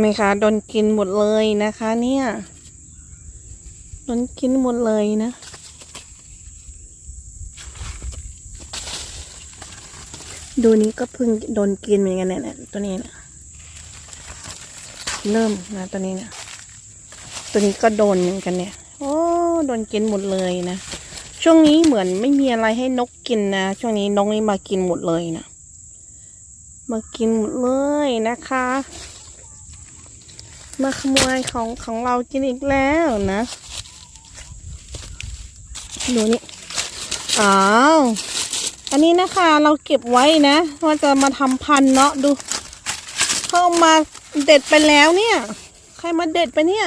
ไหมคะโดนกินหมดเลยนะคะเนี่ยโดนกินหมดเลยนะ ดูนี้ก็เพิ่งโดนกินเหมือนกันเนี่ยตัวนี้นะเริ่มนะตัวนี้นะตัวนี้ก็โดนเหมือนกันเนี่ย โอ้โดนกินหมดเลยนะ ช่วงนี้เหมือนไม่มีอะไรให้นกกินนะ ช่วงนี้นกนี่มากินหมดเลยนะ มากินหมดเลยนะคะ มาขโมยของของเรากินอีกแล้วนะ ดูนี่อ้าวอันนี้นะคะเราเก็บไว้นะ ว่าจะมาทำพันเนาะดูเข้ามาเด็ดไปแล้วเนี่ย ใครมาเด็ดไปเนี่ย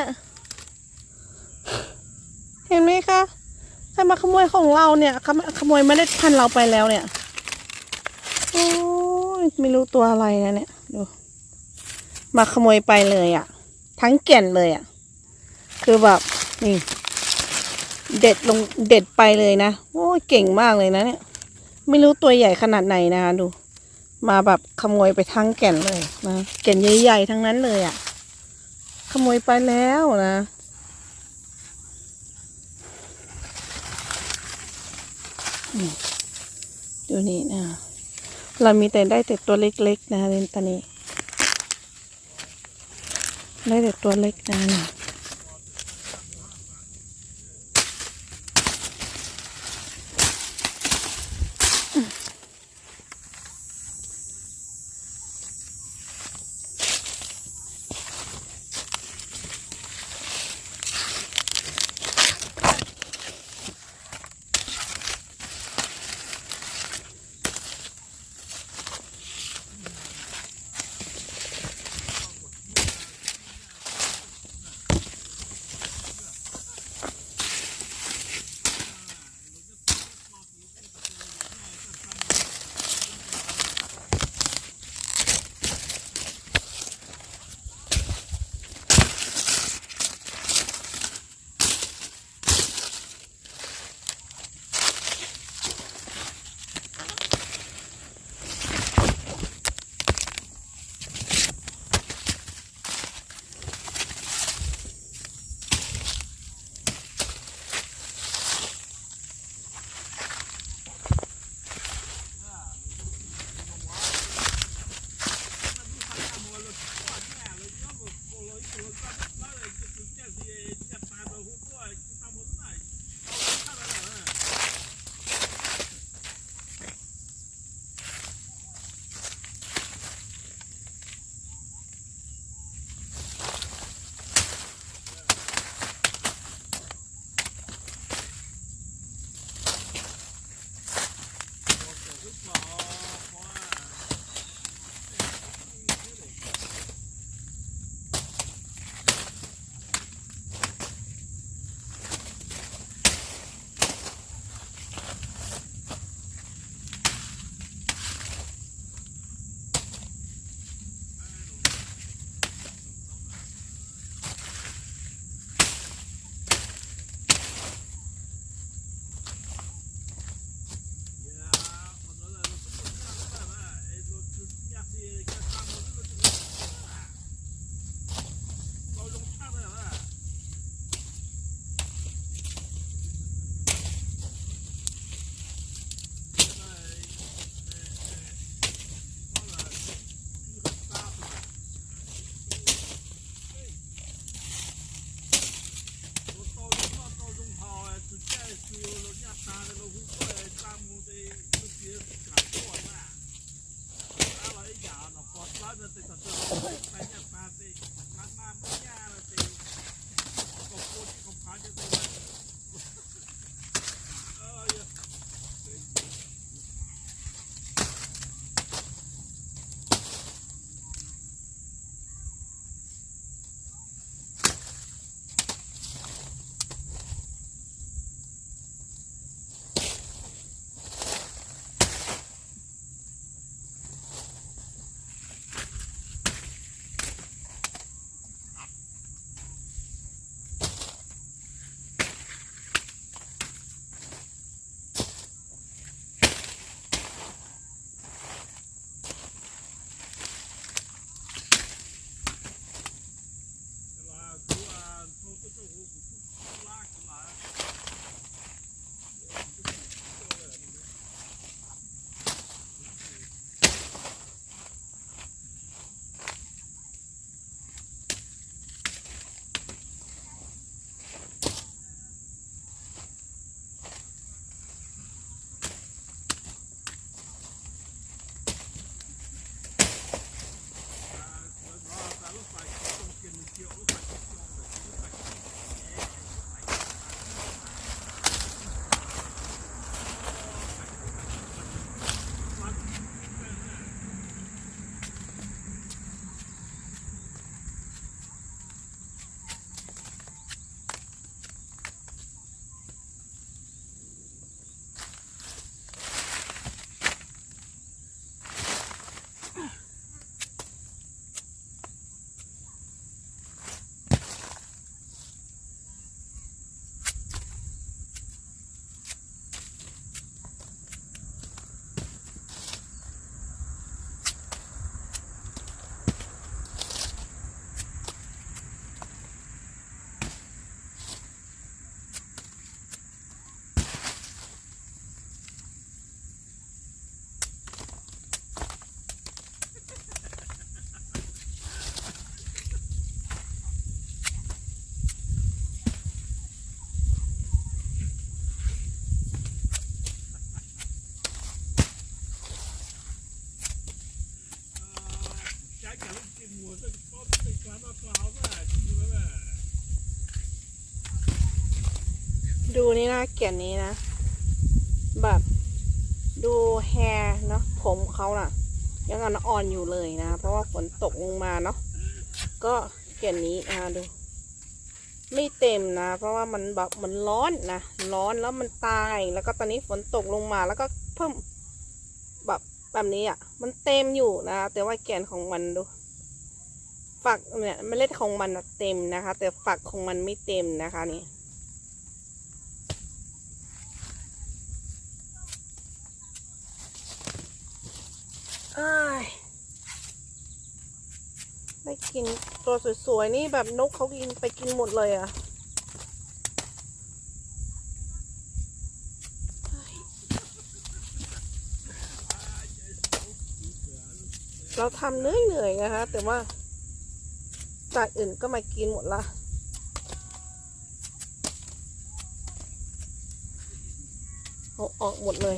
เห็นไหมคะใครมาขโมยของเราเนี่ยขโมยขโมยเมล็ดพันธุ์เราไปแล้วเนี่ยโอ้ยไม่รู้ตัวอะไรนะเนี่ยดูมาขโมยไปเลยอะ่ะ ทั้งแก่นเลยอะ่ะ คือแบบนี่เด็ดลงเด็ดไปเลยนะ โอ้เก่งมากเลยนะเนี่ย ไม่รู้ตัวใหญ่ขนาดไหนนะคะดู มาแบบขโมยไปทั้งแก่นเลยนะ แก่นใหญ่ๆทั้งนั้นเลยอะ่ะ ขโมยไปแล้วนะนี่ดูนี่นะ เรามีแต่ได้แต่ตัวเล็กๆนะเรนตอนนี้ ได้แต่ตัวเล็กนะ ดูนี่นะเกียนนี้นะ แบบดูแฮร์เนาะผมเขาน่ะ ยังอ่อนอยู่เลยนะ เพราะว่าฝนตกลงมาเนาะก็เกียนนี้อ่าดู ไม่เต็มนะ เพราะว่ามันแบบมันร้อนนะ ร้อนแล้วมันตายแล้วก็ตอนนี้ฝนตกลงมาแล้วก็เพิ่มแบบแบบนี้อะ มันเต็มอยู่นะ แต่ว่าแกนของมันดู ฝักเนี่ยเมล็ดของมันเต็มนะคะ แต่ฝักของมันไม่เต็มนะคะนี่ได้กินตัวสวยๆ นี่แบบนกเขากินไปกินหมดเลยอะ่ะเราทำเหนื่อยๆนะคะ แต่ว่า สัตว์อื่นก็มากินหมดละเอาออกหมดเลย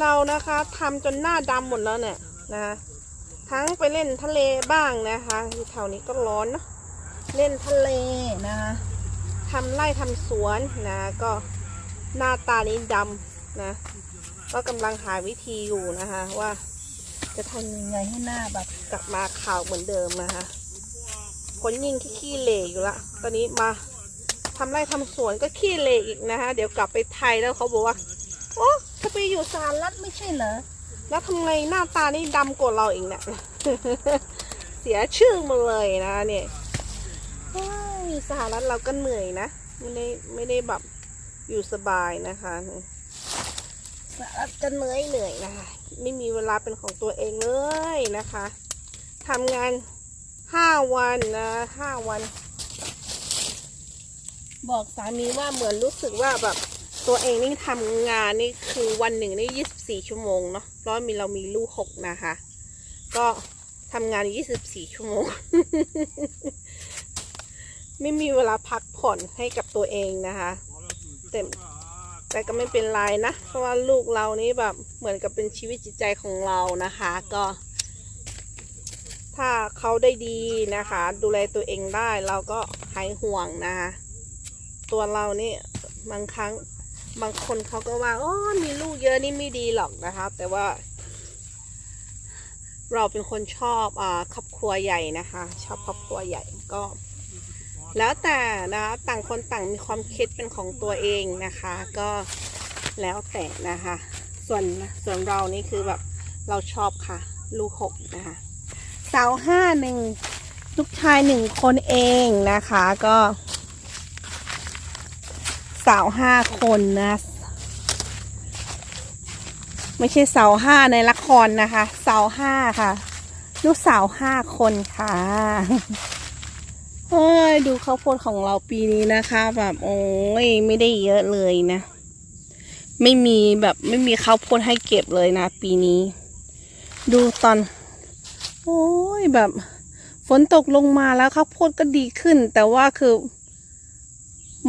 เรานะคะทำจนหน้าดำหมดแล้วเนี่ยนะคะทั้งไปเล่นทะเลบ้างนะคะที่แถวนี้ก็ร้อนเนอะเล่นทะเลนะคะทำไร่ทำสวนนะก็หน้าตานี้ดำ นะก็กำลังหาวิธีอยู่นะคะ ว่าจะทำยังไงให้หน้าแบบกลับมาขาวเหมือนเดิมนะคะคนยิงขี้เหร่อยู่ละตอนนี้มาทำไร่ทำสวนก็ขี้เหร่อีกนะคะเดี๋ยวกลับไปไทยแล้วเขาบอกว่าโอ้จะไปอยู่สหรัฐไม่ใช่เหรอแล้วทำไงหน้าตานี่ดำกว่าเราอีกเนี่ยเสียชื่อมาเลยนะเนี่ยโอ้ยสหรัฐเราก็เหนื่อยนะ ไม่ได้ไม่ได้แบบอยู่สบายนะคะ สหรัฐก็เหนื่อยเหนื่อยนะคะ ไม่มีเวลาเป็นของตัวเองเลยนะคะทำงานห้าวันนะห้าวัน บอกสามีว่าเหมือนรู้สึกว่าแบบตัวเองนี่ทำงานนี่คือวันหนึ่งนี่ยี่สิบสี่ชั่วโมงเนาะเพราะมีเรามีลูกหกนะคะ ก็ทำงานยี่สิบสี่ชั่วโมง ไม่มีเวลาพักผ่อนให้กับตัวเองนะคะแต่ แต่ก็ไม่เป็นไรนะ เพราะว่าลูกเรานี่แบบเหมือนกับเป็นชีวิตจิตใจของเรานะคะ ก็ ถ้าเขาได้ดีนะคะ ดูแลตัวเองได้เราก็หายห่วงนะคะตัวเรานี่บางครั้งบางคนเขาก็ว่าโอ้มีลูกเยอะนี่ไม่ดีหรอกนะคะ แต่ว่า เราเป็นคนชอบอ่าครอบครัวใหญ่นะคะ ชอบครอบครัวใหญ่ก็ แล้วแต่นะต่างคนต่างมีความคิดเป็นของตัวเองนะคะ ก็แล้วแต่นะคะ ส่วนส่วนเรานี่คือแบบเราชอบค่ะ ลูกหกนะคะสาวห้าหนึ่งลูกชายหนึ่งคนเองนะคะก็สาวห้าคนนะไม่ใช่สาวห้าในละครนะคะสาวห้าค่ะ ลูกสาวห้าคนค่ะ เฮ้ยดูข้าวโพดของเราปีนี้นะคะแบบโอ้ยไม่ได้เยอะเลยนะ ไม่มีแบบไม่มีข้าวโพดให้เก็บเลยนะ ปีนี้ ดูตอน โอ้ยแบบ ฝนตกลงมาแล้วข้าวโพดก็ดีขึ้น แต่ว่าคือ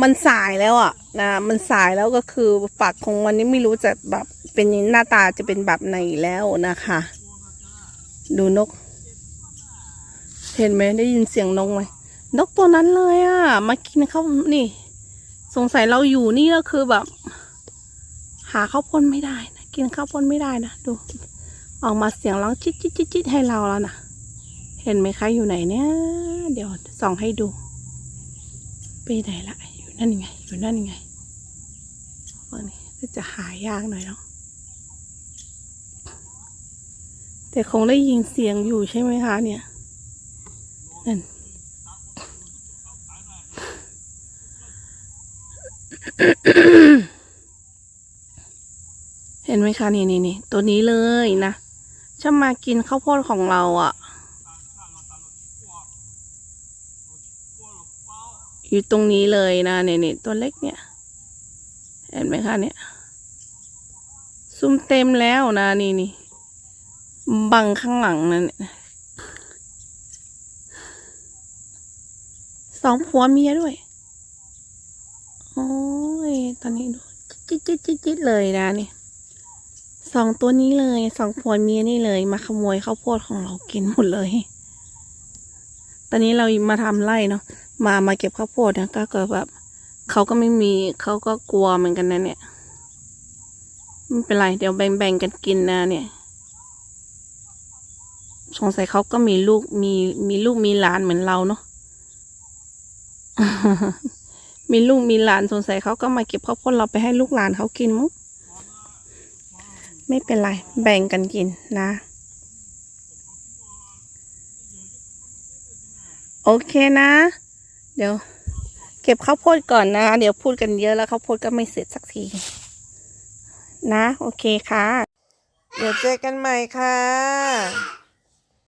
มันสายแล้วอะนะมันสายแล้วก็คือฝักของมันนี่ไม่รู้จะแบบเป็นหน้าตาจะเป็นแบบไหนแล้วนะคะ ดูนก เห็นไหมได้ยินเสียงนกไหม นกตัวนั้นเลยอะมากินข้าวนี่ สงสัยเราอยู่นี่ก็คือแบบ หาข้าวพ่นไม่ได้นะกินข้าวพ่นไม่ได้นะดู ออกมาเสียงร้องจิ๊ดจิ๊ดจิ๊ดจิ๊ดให้เราแล้วนะเห็นไหมคะอยู่ไหนเนี่ย เดี๋ยวส่องให้ดู ไปไหนละอยู่นั่นไง อยู่นั่นไงอันนี้จะหายากหน่อยเนาะแต่คงได้ยินเสียงอยู่ใช่ไหมคะเนี่ยนั่น เห็นไหมคะนี่นี่นี่ตัวนี้เลยนะจะมากินข้าวโพดของเราอะ่ะ อยู่ตรงนี้เลยนะเนี่ยนี่ตัวเล็กเนี่ย เห็นไหมคะเนี่ยซุ้มเต็มแล้วนะนี่นี่บังข้างหลังนั่นสองผัวเมียด้วย โอ้ย ตอนนี้ดูจิ๊ดจิ๊ดจิ๊ดจิ๊ดเลยนะนี่สองตัวนี้เลย สองผัวเมียนี่เลย มาขโมยข้าวโพดของเรากินหมดเลย ตอนนี้เรามาทำไร่เนาะ มามาเก็บข้าวโพดนะก็เกิดแบบเขาก็ไม่มีเขาก็กลัวเหมือนกันนะเนี่ยไม่เป็นไรเดี๋ยวแบ่งๆกันกินนะเนี่ยสงสัยเขาก็มีลูกมีมีลูกมีหลานเหมือนเราเนาะ มีลูกมีหลานสงสัยเขาก็มาเก็บข้าวโพดเราไปให้ลูกหลานเขากินมั้งไม่เป็นไร แบ่งกันกินนะ โอเคนะ เดี๋ยว เก็บข้าวโพดก่อนนะ เดี๋ยวพูดกันเยอะแล้วข้าวโพดก็ไม่เสร็จสักที นะ โอเคค่ะ เดี๋ยวเจอกันใหม่ค่ะ